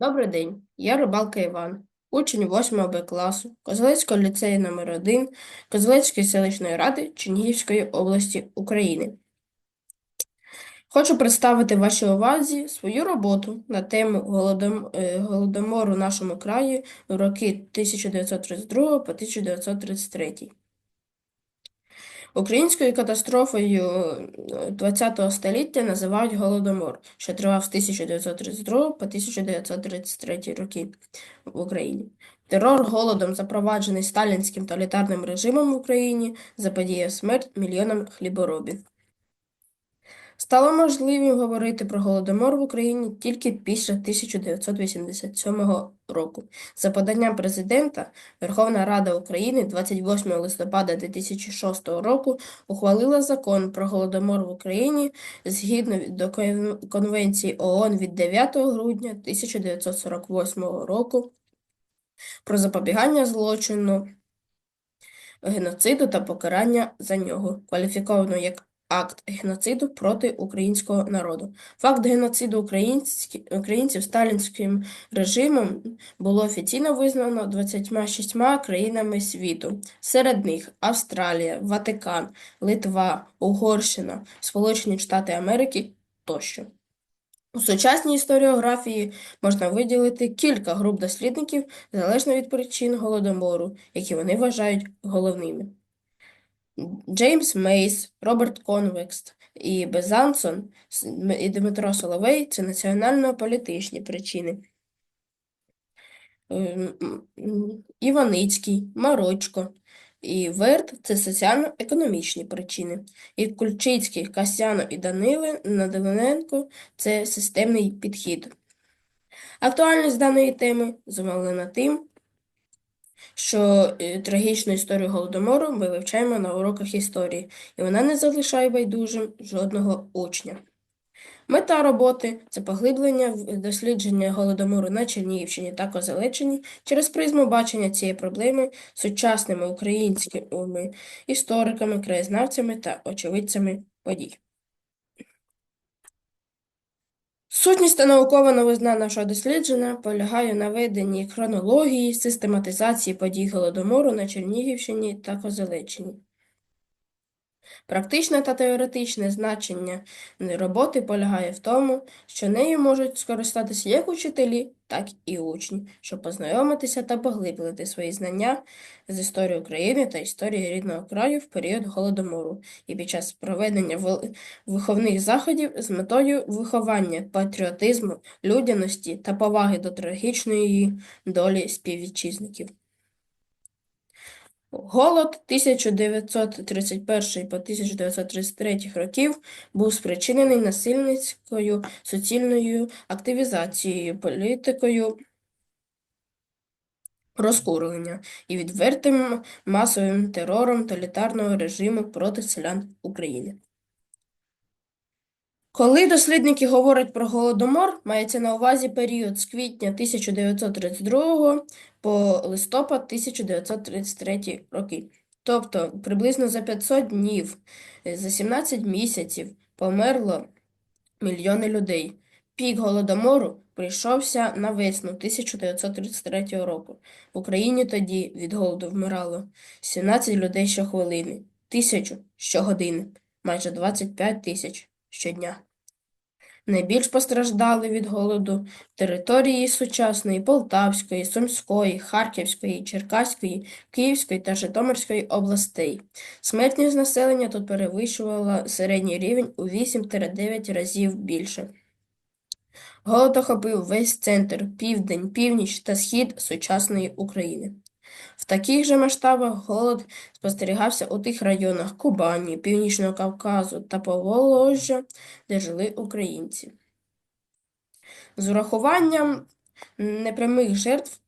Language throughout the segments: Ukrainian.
Добрий день, я Рибалка Іван, учень 8 Б класу Козелецького ліцею номер 1 Козелецької селищної ради Чернігівської області України. Хочу представити вашій увазі свою роботу на тему е, голодомору в нашому краї в роки 1932 по 1933. Українською катастрофою ХХ століття називають Голодомор, що тривав з 1932 по 1933 роки в Україні. Терор голодом, запроваджений сталінським тоталітарним режимом в Україні, заподіяв смерть мільйонам хліборобів. Стало можливим говорити про Голодомор в Україні тільки після 1987 року. За поданням президента, Верховна Рада України 28 листопада 2006 року ухвалила закон про Голодомор в Україні згідно до Конвенції ООН від 9 грудня 1948 року про запобігання злочину геноциду та покарання за нього, кваліфіковано як акт геноциду проти українського народу. Факт геноциду українців сталінським режимом було офіційно визнано 26 країнами світу. Серед них Австралія, Ватикан, Литва, Угорщина, Сполучені Штати Америки тощо. У сучасній історіографії можна виділити кілька груп дослідників залежно від причин Голодомору, які вони вважають головними. Джеймс Мейс, Роберт Конвекст і Безансон і Дмитро Соловей – це національно-політичні причини. Ем, Іваницький, Марочко і Верт – це соціально-економічні причини. І Кульчицький, Касьяно і Данили Даниленко – це системний підхід. Актуальність даної теми зумовлена тим, що е, трагічну історію Голодомору ми вивчаємо на уроках історії, і вона не залишає байдужим жодного учня. Мета роботи – це поглиблення дослідження Голодомору на Чернігівщині та Козелеччині через призму бачення цієї проблеми сучасними українськими істориками, краєзнавцями та очевидцями подій. Сутність та наукова новизна нашого дослідження полягає на веденні хронології, систематизації подій Голодомору на Чернігівщині та Козелеччині. Практичне та теоретичне значення роботи полягає в тому, що нею можуть скористатися як учителі, так і учні, щоб познайомитися та поглиблити свої знання з історії України та історії рідного краю в період Голодомору і під час проведення виховних заходів з метою виховання патріотизму, людяності та поваги до трагічної долі співвітчизників. Голод 1931 по 1933 років був спричинений насильницькою суцільною активізацією, політикою розкурення і відвертим масовим терором тоталітарного режиму проти селян України. Коли дослідники говорять про Голодомор, мається на увазі період з квітня 1932 по листопад 1933 роки. Тобто приблизно за 500 днів, е, за 17 місяців померло мільйони людей. Пік Голодомору прийшовся на весну 1933 року. В Україні тоді від голоду вмирало 17 людей щохвилини, тисячу щогодини, майже 25 тисяч щодня. Найбільш постраждали від голоду території сучасної Полтавської, Сумської, Харківської, Черкаської, Київської та Житомирської областей. Смертність населення тут перевищувала середній рівень у 8-9 разів більше. Голод охопив весь центр, південь, північ та схід сучасної України. В таких же масштабах голод спостерігався у тих районах Кубані, Північного Кавказу та Поволжя, де жили українці. З урахуванням непрямих жертв,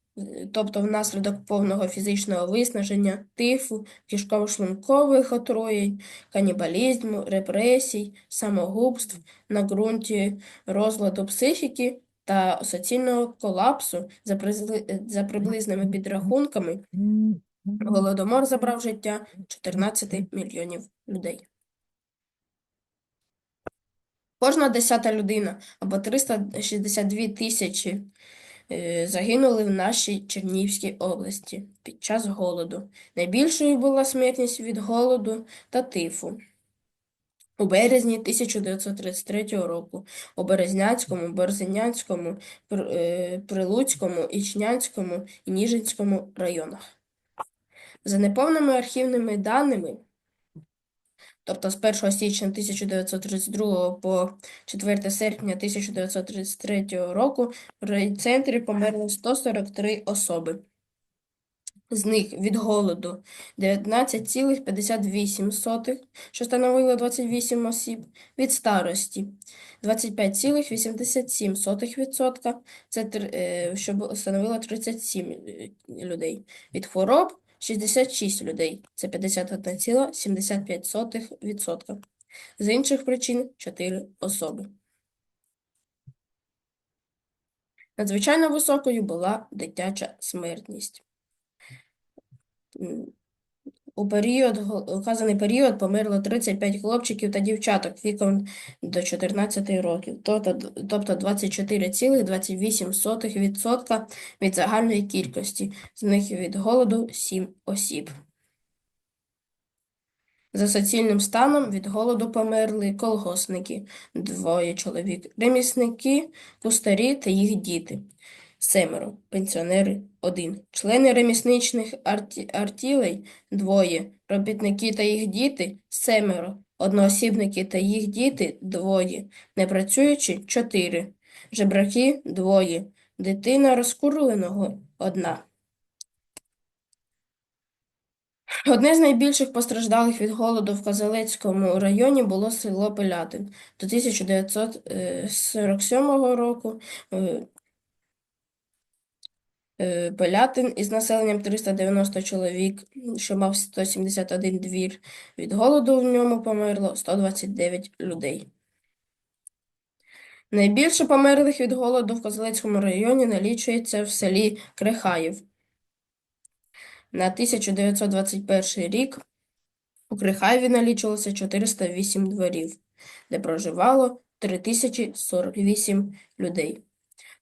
тобто внаслідок повного фізичного виснаження, тифу, кишково-шлункових отруєнь, канібалізму, репресій, самогубств на ґрунті розладу психіки та соціального колапсу за призли- за приблизними підрахунками, Голодомор забрав життя 14 мільйонів людей. Кожна десята людина або 362 тисячі е, загинули в нашій Чернігівській області під час голоду. Найбільшою була смертність від голоду та тифу. У березні 1933 року у Березнянському, Березенянському, е, Прилуцькому, Ічнянському і Ніжинському районах. За неповними архівними даними, тобто з 1 січня 1932 по 4 серпня 1933 року, в райцентрі померли 143 особи. З них від голоду 19,58, що становило 28 осіб, від старості 25,87%, це е, що становило 37 е, людей. Від хвороб 66 людей, це 51,75%. З інших причин 4 особи. Надзвичайно високою була дитяча смертність. У період, указаний період померло 35 хлопчиків та дівчаток віком до 14 років, тобто, тобто 24,28% від загальної кількості, з них від голоду 7 осіб. За соціальним станом від голоду померли колгоспники – двоє чоловік, ремісники, кустарі та їх діти – семеро, пенсіонери – один, члени ремісничних арті... артілей – двоє, робітники та їх діти – семеро, одноосібники та їх діти – двоє, непрацюючі – чотири, жебраки – двоє, дитина розкурленого – одна. Одне з найбільших постраждалих від голоду в Козелецькому районі було село Пилятин. До 1947 року е, із населенням 390 чоловік, що мав 171 двір. Від голоду в ньому померло 129 людей. Найбільше померлих від голоду в Козелецькому районі налічується в селі Крихаїв. На 1921 рік у Крихаєві налічувалося 408 дворів, де проживало 3048 людей.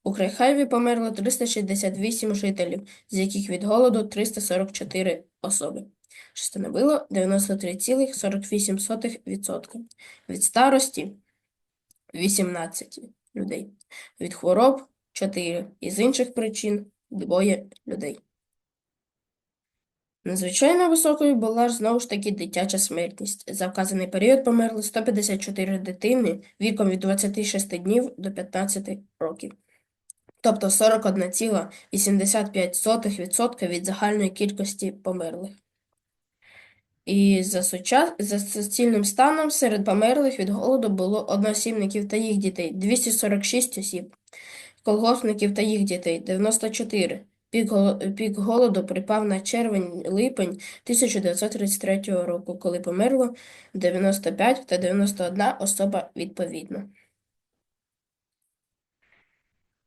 У Крихаєві померло 368 жителів, з яких від голоду 344 особи, що становило 93,48%. Від старості 18 людей, від хвороб 4, із інших причин двоє людей. Надзвичайно високою була ж знову ж таки дитяча смертність. За вказаний період померли 154 дитини віком від 26 днів до 15 років. Тобто 41,85% від загальної кількості померлих. І за, суча... за соціальним станом серед померлих від голоду було одноосібників та їх дітей 246 осіб, колгоспників та їх дітей 94. Пік голоду припав на червень-липень 1933 року, коли померло 95 та 91 особа відповідно.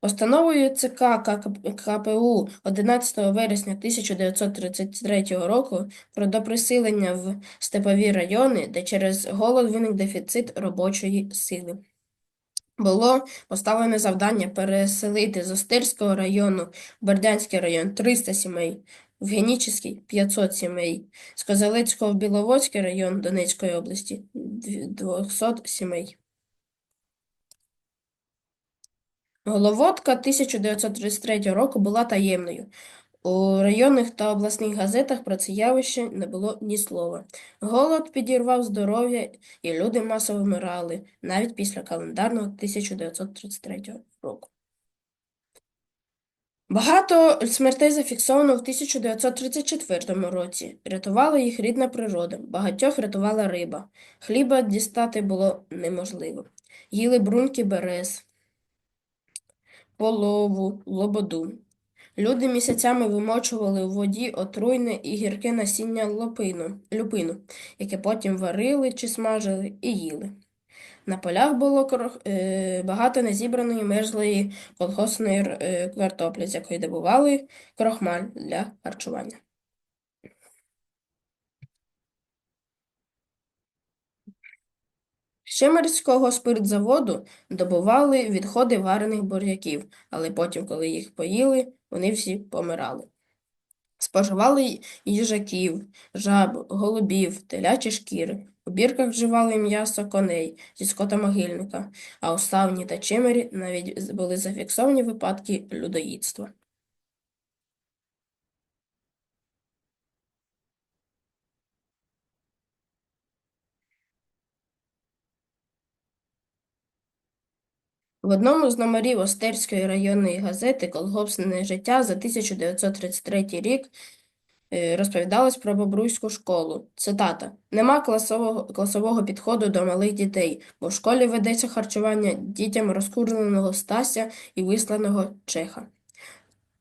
Постановою ЦК КПУ 11 вересня 1933 року про доприсилення в степові райони, де через голод виник дефіцит робочої сили. Було поставлене завдання переселити з Остирського району в Бердянський район 300 сімей, в Генічеський – 500 сімей, з Козелецького в Біловодський район Донецької області – 200 сімей. Головодка 1933 року була таємною. У районних та обласних газетах про це явище не було ні слова. Голод підірвав здоров'я, і люди масово вмирали, навіть після календарного 1933 року. Багато смертей зафіксовано в 1934 році. Рятувала їх рідна природа, багатьох рятувала риба. Хліба дістати було неможливо. Їли бруньки берез, полову, лободу. Люди місяцями вимочували у воді отруйне і гірке насіння лопину, люпину, яке потім варили чи смажили і їли. На полях було е, багато незібраної мерзлої колгосної е, картоплі, з якої добували крохмаль для харчування. Ще морського спиртзаводу добували відходи варених буряків, але потім, коли їх поїли, вони всі помирали. Споживали їжаків, жаб, голубів, телячі шкіри. У бірках вживали м'ясо коней зі скотомогильника, а у савні та чимері навіть були зафіксовані випадки людоїдства. В одному з номерів Остерської районної газети «Колгоспне життя» за 1933 рік е, розповідалось про Бобруйську школу. Цитата: «Нема класового, класового підходу до малих дітей, бо в школі ведеться харчування дітям розкурленого Стася і висланого Чеха».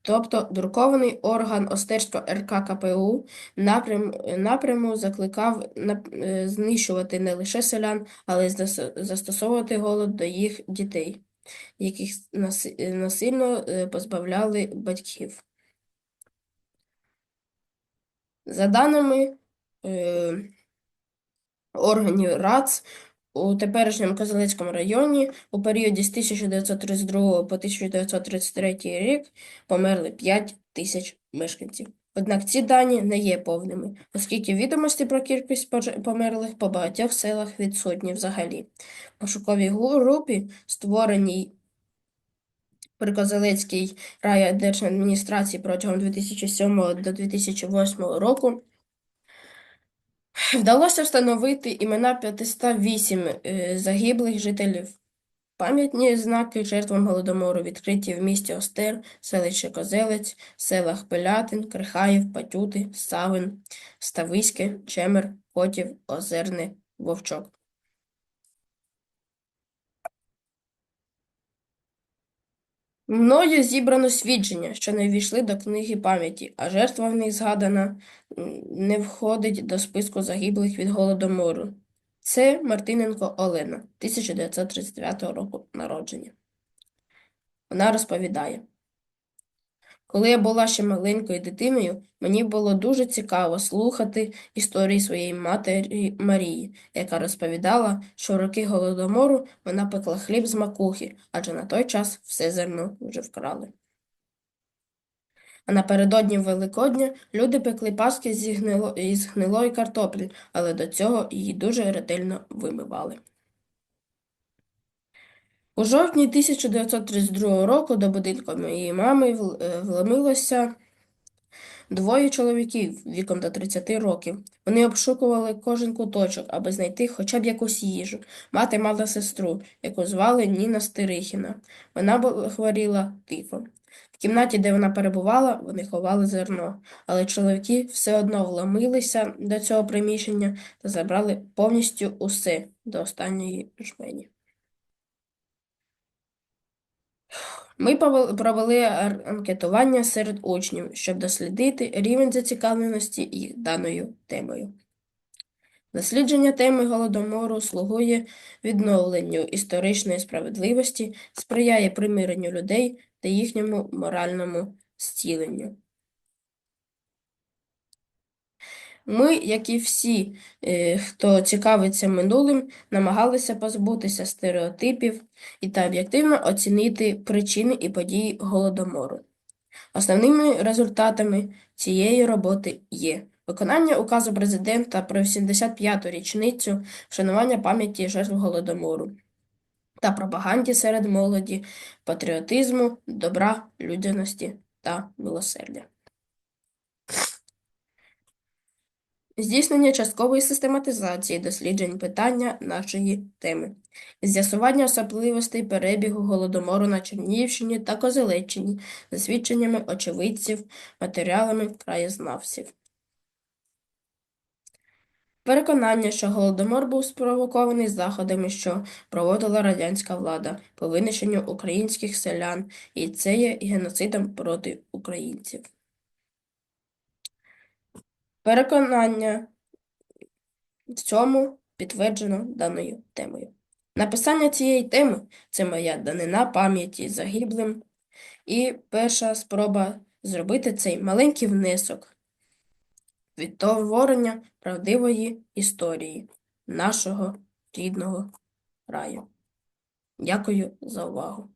Тобто друкований орган Остерства РК КПУ напрям, напряму закликав е, знищувати не лише селян, але й застосовувати голод до їх дітей, яких е, насильно е, позбавляли батьків. За даними е, органів РАЦ, у теперішньому Козелецькому районі у періоді з 1932 по 1933 рік померли 5 тисяч мешканців. Однак ці дані не є повними, оскільки відомості про кількість померлих по багатьох селах відсутні взагалі. В пошуковій групі, створеній при Козелецькій райдержадміністрації протягом 2007 до 2008 року, Вдалося встановити імена 508 е, загиблих жителів. Пам'ятні знаки жертвам Голодомору відкриті в місті Остер, селище Козелець, селах Пилятин, Крихаїв, Патюти, Савин, Ставиське, Чемер, Котів, Озерне, Вовчок. Мною зібрано свідчення, що не ввійшли до книги пам'яті, а жертва в них згадана не входить до списку загиблих від Голодомору. Це Мартиненко Олена, 1939 року народження. Вона розповідає. Коли я була ще маленькою дитиною, мені було дуже цікаво слухати історії своєї матері Марії, яка розповідала, що в роки Голодомору вона пекла хліб з макухи, адже на той час все зерно вже вкрали. А напередодні Великодня люди пекли паски зі гнило... із гнилої картоплі, але до цього її дуже ретельно вимивали. У жовтні 1932 року до будинку моєї мами е, вломилося двоє чоловіків віком до 30 років. Вони обшукували кожен куточок, аби знайти хоча б якусь їжу. Мати мала сестру, яку звали Ніна Стерихіна. Вона хворіла тифом. Кімнаті, де вона перебувала, вони ховали зерно, але чоловіки все одно вломилися до цього приміщення та забрали повністю усе до останньої жмені. Ми провели анкетування серед учнів, щоб дослідити рівень зацікавленості їх даною темою. Дослідження теми Голодомору слугує відновленню історичної справедливості, сприяє примиренню людей та їхньому моральному зціленню. Ми, як і всі, е, хто цікавиться минулим, намагалися позбутися стереотипів і та об'єктивно оцінити причини і події Голодомору. Основними результатами цієї роботи є виконання указу президента про 75-ту річницю вшанування пам'яті жертв Голодомору та пропаганді серед молоді, патріотизму, добра, людяності та милосердя. Здійснення часткової систематизації досліджень питання нашої теми. З'ясування особливостей перебігу Голодомору на Чернігівщині та Козелеччині за свідченнями очевидців, матеріалами краєзнавців. Переконання, що Голодомор був спровокований заходами, що проводила радянська влада по винищенню українських селян, і це є геноцидом проти українців. Переконання в цьому підтверджено даною темою. Написання цієї теми це моя данина пам'яті загиблим, і перша спроба зробити цей маленький внесок відтворення правдивої історії нашого рідного раю. Дякую за увагу.